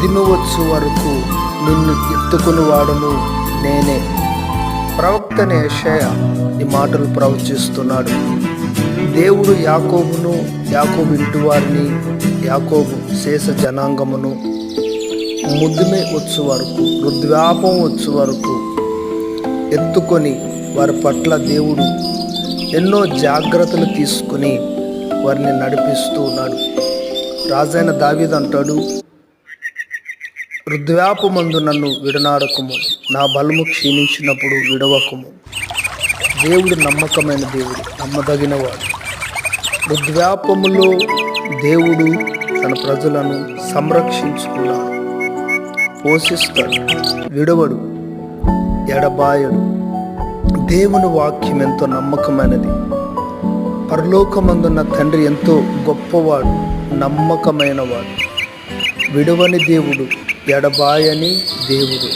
దినువచ్చు వరకు నిన్ను ఎత్తుకుని వాడును నేనే. ప్రవక్తనే యెషయా ఈ మాటలు ప్రవచిస్తున్నాడు. దేవుడు యాకోబును యాకోబు ఇంటి వారిని యాకోబు శేష జనాంగమును. ముద్దుమే వచ్చు వరకు వృద్ధాపం వచ్చు వరకు ఎత్తుకొని వారి పట్ల దేవుడు ఎన్నో జాగ్రత్తలు తీసుకుని వారిని నడిపిస్తూ ఉన్నాడు. రాజైన దావీదు వృద్ధాపమందు నన్ను విడనాడకము. నా బలము క్షీణించినప్పుడు విడవకము. దేవుడు నమ్మకమైన దేవుడు నమ్మదగినవాడు. వృద్ధాపములో దేవుడు తన ప్రజలను సంరక్షించుకున్నాడు పోషిస్తాడు విడవడు ఎడబాయడు. దేవుని వాక్యం ఎంతో నమ్మకమైనది. పరలోకమందున్న తండ్రి ఎంతో గొప్పవాడు నమ్మకమైనవాడు. విడవని దేవుడు ఎడబాయని దేవుడు.